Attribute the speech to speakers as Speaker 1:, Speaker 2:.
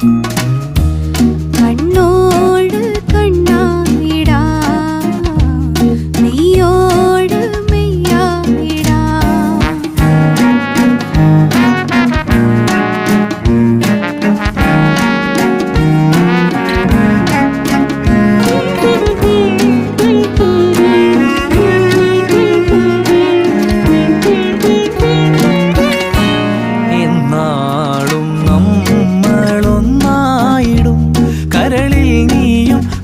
Speaker 1: thank you
Speaker 2: காற்றில் நீயும்